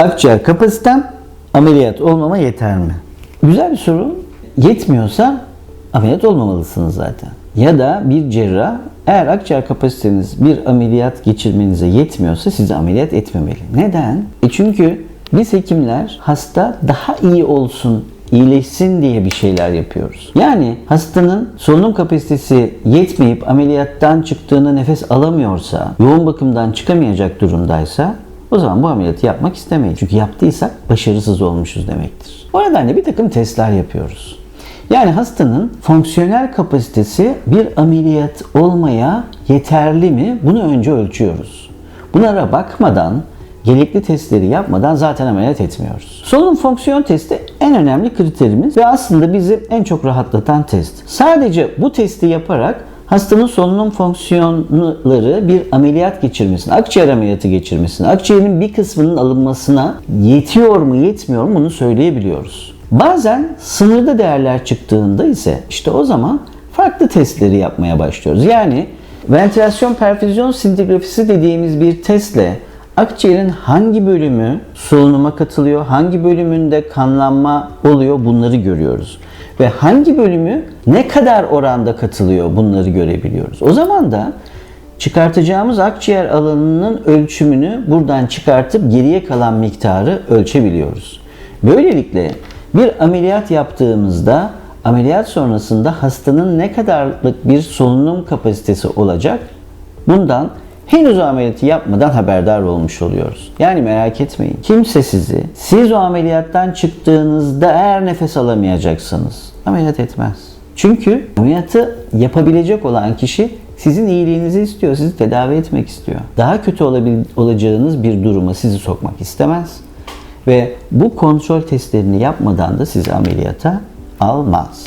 Akciğer kapasitem ameliyat olmama yeter mi? Güzel bir soru. Yetmiyorsa ameliyat olmamalısınız zaten. Ya da bir cerrah eğer akciğer kapasiteniz bir ameliyat geçirmenize yetmiyorsa sizi ameliyat etmemeli. Neden? E çünkü biz hekimler hasta daha iyi olsun iyileşsin diye bir şeyler yapıyoruz. Yani hastanın solunum kapasitesi yetmeyip ameliyattan çıktığında nefes alamıyorsa, yoğun bakımdan çıkamayacak durumdaysa o zaman bu ameliyatı yapmak istemeyiz. Çünkü yaptıysak başarısız olmuşuz demektir. O nedenle bir takım testler yapıyoruz. Yani hastanın fonksiyonel kapasitesi bir ameliyat olmaya yeterli mi? Bunu önce ölçüyoruz. Bunlara bakmadan gerekli testleri yapmadan zaten ameliyat etmiyoruz. Solunum fonksiyon testi en önemli kriterimiz ve aslında bizi en çok rahatlatan test. Sadece bu testi yaparak hastanın solunum fonksiyonları bir ameliyat geçirmesine, akciğer ameliyatı geçirmesine, akciğerin bir kısmının alınmasına yetiyor mu yetmiyor mu bunu söyleyebiliyoruz. Bazen sınırda değerler çıktığında ise işte o zaman farklı testleri yapmaya başlıyoruz. Yani ventilasyon perfüzyon sintigrafisi dediğimiz bir testle akciğerin hangi bölümü solunuma katılıyor, hangi bölümünde kanlanma oluyor bunları görüyoruz. Ve hangi bölümü ne kadar oranda katılıyor bunları görebiliyoruz. O zaman da çıkartacağımız akciğer alanının ölçümünü buradan çıkartıp geriye kalan miktarı ölçebiliyoruz. Böylelikle bir ameliyat yaptığımızda ameliyat sonrasında hastanın ne kadarlık bir solunum kapasitesi olacak bundan henüz o ameliyatı yapmadan haberdar olmuş oluyoruz. Yani merak etmeyin. Kimse sizi siz o ameliyattan çıktığınızda eğer nefes alamayacaksanız ameliyat etmez. Çünkü ameliyatı yapabilecek olan kişi sizin iyiliğinizi istiyor, sizi tedavi etmek istiyor. Daha kötü olabil- olacağınız bir duruma sizi sokmak istemez ve bu kontrol testlerini yapmadan da sizi ameliyata almaz.